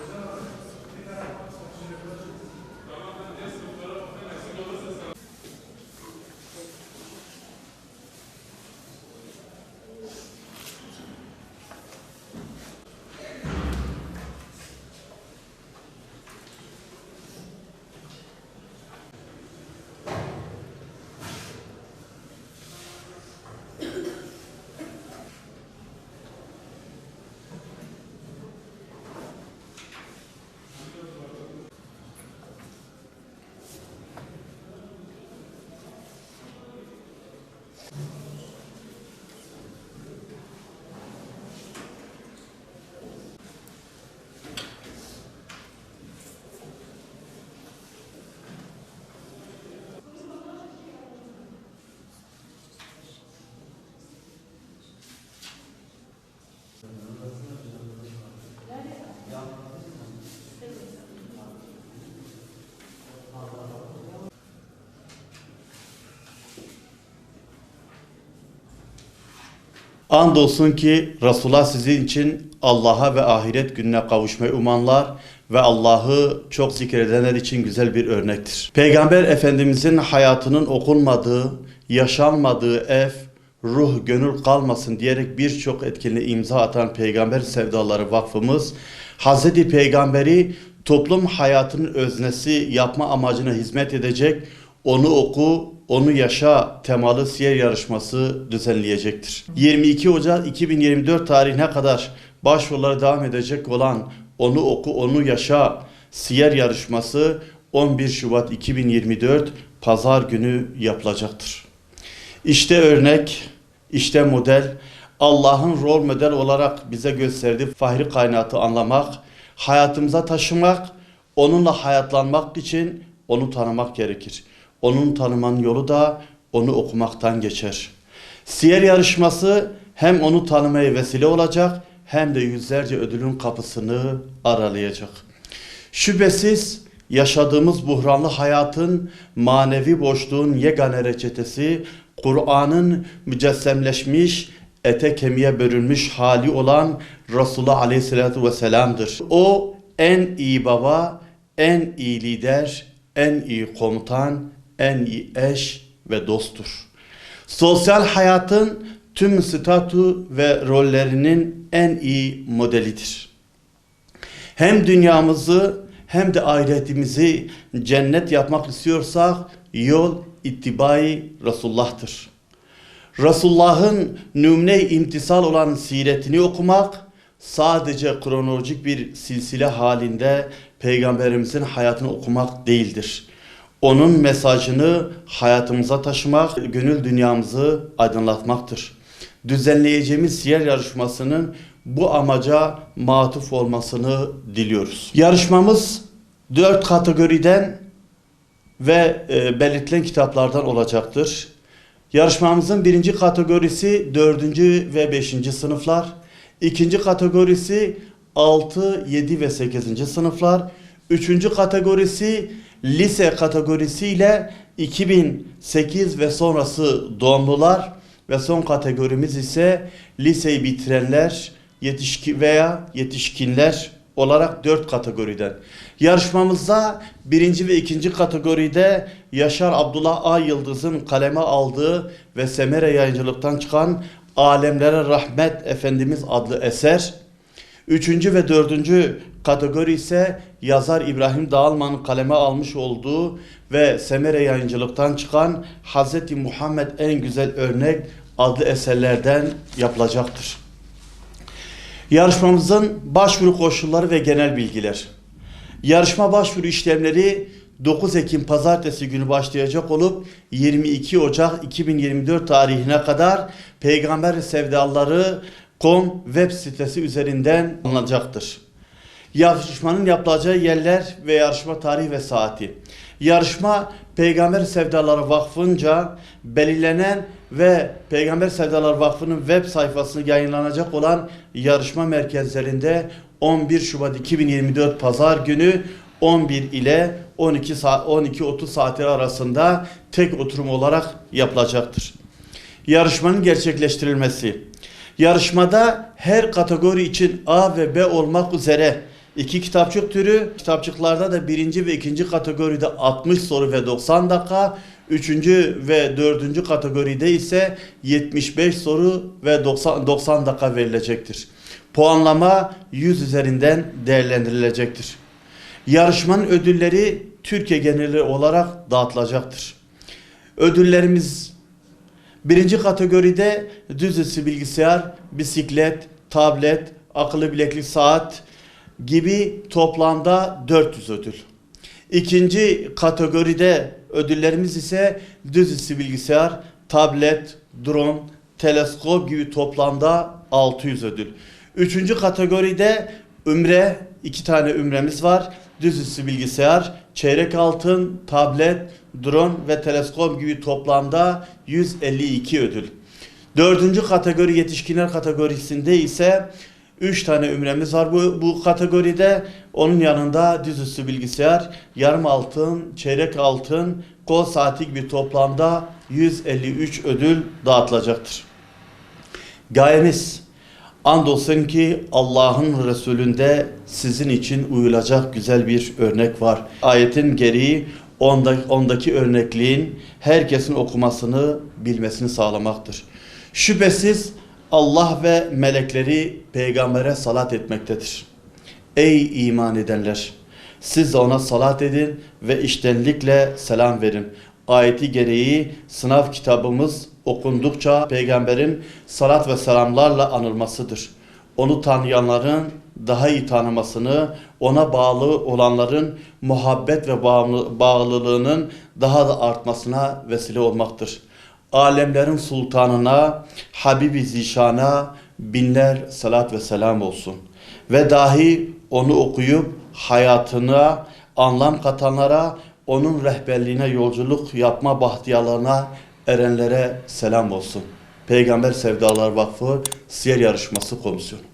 감사합니다. Andolsun ki Resulullah sizin için Allah'a ve ahiret gününe kavuşmayı umanlar ve Allah'ı çok zikredenler için güzel bir örnektir. Peygamber Efendimizin hayatının okunmadığı, yaşanmadığı ev, ruh, gönül kalmasın diyerek birçok etkinliğe imza atan Peygamber Sevdaları Vakfımız, Hz. Peygamberi toplum hayatının öznesi yapma amacına hizmet edecek, onu oku, onu yaşa temalı siyer yarışması düzenleyecektir. 22 Ocak 2024 tarihine kadar başvurulara devam edecek olan Onu Oku, Onu Yaşa siyer yarışması 11 Şubat 2024 Pazar günü yapılacaktır. İşte örnek, işte model, Allah'ın rol model olarak bize gösterdiği fahri kainatı anlamak, hayatımıza taşımak, onunla hayatlanmak için onu tanımak gerekir. Onun tanımanın yolu da onu okumaktan geçer. Siyer yarışması hem onu tanımaya vesile olacak hem de yüzlerce ödülün kapısını aralayacak. Şüphesiz yaşadığımız buhranlı hayatın manevi boşluğun yegane reçetesi Kur'an'ın mücessemleşmiş, ete kemiğe bölünmüş hali olan Resulullah Aleyhisselatü Vesselam'dır. O en iyi baba, en iyi lider, en iyi komutan, en iyi eş ve dosttur. Sosyal hayatın tüm statü ve rollerinin en iyi modelidir. Hem dünyamızı hem de ahiretimizi cennet yapmak istiyorsak yol ittibai Resulullah'tır. Resulullah'ın nümne imtisal olan siretini okumak sadece kronolojik bir silsile halinde peygamberimizin hayatını okumak değildir. Onun mesajını hayatımıza taşımak, gönül dünyamızı aydınlatmaktır. Düzenleyeceğimiz siyer yarışmasının bu amaca matuf olmasını diliyoruz. Yarışmamız dört kategoriden ve e, belirtilen kitaplardan olacaktır. Yarışmamızın birinci kategorisi dördüncü ve beşinci sınıflar. ikinci kategorisi 6, 7 ve 8. sınıflar. Üçüncü kategorisi lise kategorisiyle 2008 ve sonrası doğumlular ve son kategorimiz ise liseyi bitirenler yetişkin veya yetişkinler olarak dört kategoriden. Yarışmamızda birinci ve ikinci kategoride Yaşar Abdullah A. Yıldız'ın kaleme aldığı ve Semere yayıncılıktan çıkan Alemlere Rahmet Efendimiz adlı eser. Üçüncü ve dördüncü kategori ise yazar İbrahim Dağılman'ın kaleme almış olduğu ve Semere yayıncılıktan çıkan Hz. Muhammed en güzel örnek adlı eserlerden yapılacaktır. Yarışmamızın başvuru koşulları ve genel bilgiler. Yarışma başvuru işlemleri 9 Ekim pazartesi günü başlayacak olup 22 Ocak 2024 tarihine kadar Peygamber Sevdaları com web sitesi üzerinden alınacaktır. Yarışmanın yapılacağı yerler ve yarışma tarihi ve saati. Yarışma Peygamber Sevdaları Vakfı'nca belirlenen ve Peygamber Sevdaları Vakfı'nın web sayfasını yayınlanacak olan yarışma merkezlerinde 11 Şubat 2024 Pazar günü 11 ile 12 saat 12.30 saatleri arasında tek oturum olarak yapılacaktır. Yarışmanın gerçekleştirilmesi. Yarışmada her kategori için A ve B olmak üzere İki kitapçık türü. Kitapçıklarda da birinci ve ikinci kategoride 60 soru ve 90 dakika. Üçüncü ve dördüncü kategoride ise 75 soru ve 90, 90 dakika verilecektir. Puanlama 100 üzerinden değerlendirilecektir. Yarışmanın ödülleri Türkiye geneli olarak dağıtılacaktır. Ödüllerimiz birinci kategoride düzüstü bilgisayar, bisiklet, tablet, akıllı bileklik saat gibi toplamda 400 ödül. İkinci kategoride ödüllerimiz ise düzüstü bilgisayar, tablet, drone, teleskop gibi toplamda 600 ödül. Üçüncü kategoride ümre, iki tane ümremiz var. Düzüstü bilgisayar, çeyrek altın, tablet, drone ve teleskop gibi toplamda 152 ödül. Dördüncü kategori yetişkinler kategorisinde ise 3 tane ümremiz var bu, bu kategoride. Onun yanında dizüstü bilgisayar, yarım altın, çeyrek altın, kol saati gibi toplamda 153 ödül dağıtılacaktır. Gayemiz andolsun ki Allah'ın Resulünde sizin için uyulacak güzel bir örnek var. Ayetin gereği ondaki, ondaki örnekliğin herkesin okumasını bilmesini sağlamaktır. Şüphesiz Allah ve melekleri peygambere salat etmektedir. Ey iman edenler! Siz de ona salat edin ve iştenlikle selam verin. Ayeti gereği sınav kitabımız okundukça peygamberin salat ve selamlarla anılmasıdır. Onu tanıyanların daha iyi tanımasını, ona bağlı olanların muhabbet ve bağlılığının daha da artmasına vesile olmaktır. Alemlerin sultanına, Habibi Zişan'a binler salat ve selam olsun. Ve dahi onu okuyup hayatına anlam katanlara, onun rehberliğine yolculuk yapma bahtiyarlarına erenlere selam olsun. Peygamber Sevdalar Vakfı Siyer Yarışması Komisyonu.